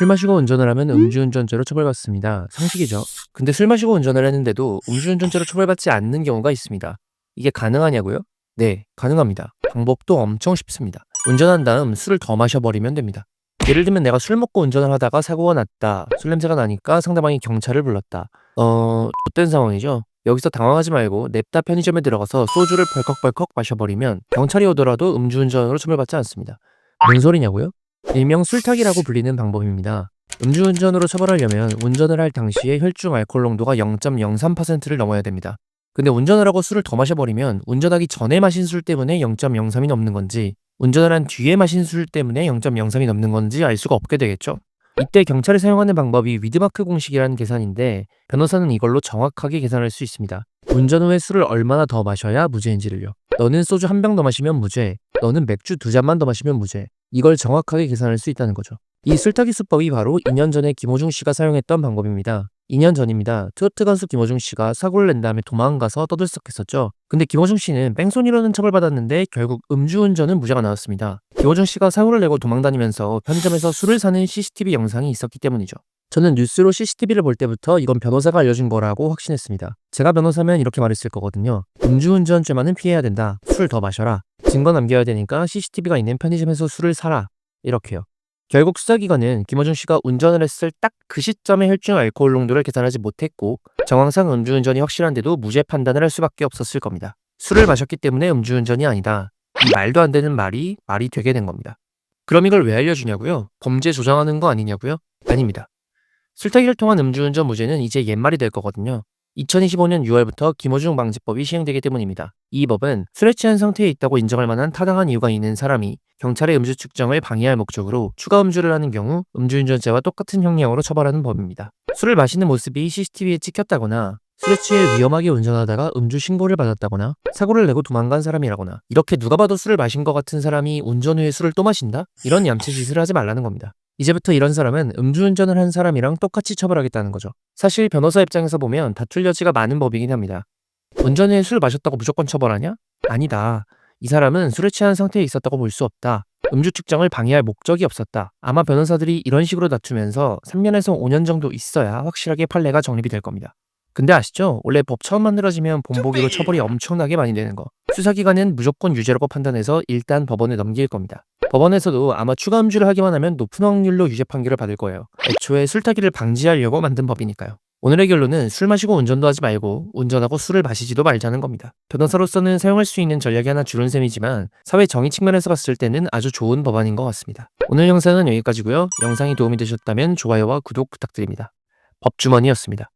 술 마시고 운전을 하면 음주운전죄로 처벌받습니다. 상식이죠. 근데 술 마시고 운전을 했는데도 음주운전죄로 처벌받지 않는 경우가 있습니다. 이게 가능하냐고요? 네, 가능합니다. 방법도 엄청 쉽습니다. 운전한 다음 술을 더 마셔버리면 됩니다. 예를 들면 내가 술 먹고 운전을 하다가 사고가 났다. 술 냄새가 나니까 상대방이 경찰을 불렀다. 어, 못된 상황이죠. 여기서 당황하지 말고 냅다 편의점에 들어가서 소주를 벌컥벌컥 마셔버리면 경찰이 오더라도 음주운전으로 처벌받지 않습니다. 뭔 소리냐고요? 일명 술타기라고 불리는 방법입니다. 음주운전으로 처벌하려면 운전을 할 당시에 혈중 알코올 농도가 0.03%를 넘어야 됩니다. 근데 운전을 하고 술을 더 마셔버리면 운전하기 전에 마신 술 때문에 0.03이 넘는 건지 운전을 한 뒤에 마신 술 때문에 0.03이 넘는 건지 알 수가 없게 되겠죠. 이때 경찰이 사용하는 방법이 위드마크 공식이라는 계산인데 변호사는 이걸로 정확하게 계산할 수 있습니다. 운전 후에 술을 얼마나 더 마셔야 무죄인지를요. 너는 소주 한 병 더 마시면 무죄, 너는 맥주 두 잔만 더 마시면 무죄. 이걸 정확하게 계산할 수 있다는 거죠. 이 술타기 수법이 바로 2년 전에 김호중 씨가 사용했던 방법입니다. 2년 전입니다. 트로트 가수 김호중 씨가 사고를 낸 다음에 도망가서 떠들썩했었죠. 근데 김호중 씨는 뺑소니로는 처벌받았는데 결국 음주운전은 무죄가 나왔습니다. 김호중 씨가 사고를 내고 도망다니면서 편의점에서 술을 사는 CCTV 영상이 있었기 때문이죠. 저는 뉴스로 CCTV를 볼 때부터 이건 변호사가 알려준 거라고 확신했습니다. 제가 변호사면 이렇게 말했을 거거든요. 음주운전죄만은 피해야 된다. 술 더 마셔라. 증거 남겨야 되니까 CCTV가 있는 편의점에서 술을 사라. 이렇게요. 결국 수사기관은 김어준 씨가 운전을 했을 딱 그 시점에 혈중 알코올 농도를 계산하지 못했고 정황상 음주운전이 확실한데도 무죄 판단을 할 수밖에 없었을 겁니다. 술을 마셨기 때문에 음주운전이 아니다. 이 말도 안 되는 말이 말이 되게 된 겁니다. 그럼 이걸 왜 알려주냐고요? 범죄 조장하는 거 아니냐고요? 아닙니다. 술타기를 통한 음주운전 무죄는 이제 옛말이 될 거거든요. 2025년 6월부터 김호중 방지법이 시행되기 때문입니다. 이 법은 술에 취한 상태에 있다고 인정할 만한 타당한 이유가 있는 사람이 경찰의 음주 측정을 방해할 목적으로 추가 음주를 하는 경우 음주운전죄와 똑같은 형량으로 처벌하는 법입니다. 술을 마시는 모습이 CCTV에 찍혔다거나 술에 취해 위험하게 운전하다가 음주 신고를 받았다거나 사고를 내고 도망간 사람이라거나 이렇게 누가 봐도 술을 마신 것 같은 사람이 운전 후에 술을 또 마신다? 이런 얌체 짓을 하지 말라는 겁니다. 이제부터 이런 사람은 음주운전을 한 사람이랑 똑같이 처벌하겠다는 거죠. 사실 변호사 입장에서 보면 다툴 여지가 많은 법이긴 합니다. 운전 후에 술 마셨다고 무조건 처벌하냐? 아니다. 이 사람은 술에 취한 상태에 있었다고 볼 수 없다. 음주 측정을 방해할 목적이 없었다. 아마 변호사들이 이런 식으로 다투면서 3년에서 5년 정도 있어야 확실하게 판례가 정립이 될 겁니다. 근데 아시죠? 원래 법 처음 만들어지면 본보기로 처벌이 엄청나게 많이 되는 거. 수사기관은 무조건 유죄라고 판단해서 일단 법원에 넘길 겁니다. 법원에서도 아마 추가 음주를 하기만 하면 높은 확률로 유죄 판결을 받을 거예요. 애초에 술 타기를 방지하려고 만든 법이니까요. 오늘의 결론은 술 마시고 운전도 하지 말고 운전하고 술을 마시지도 말자는 겁니다. 변호사로서는 사용할 수 있는 전략이 하나 줄은 셈이지만 사회 정의 측면에서 봤을 때는 아주 좋은 법안인 것 같습니다. 오늘 영상은 여기까지고요. 영상이 도움이 되셨다면 좋아요와 구독 부탁드립니다. 법주머니였습니다.